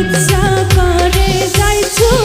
ইচ্ছা করে যাইছো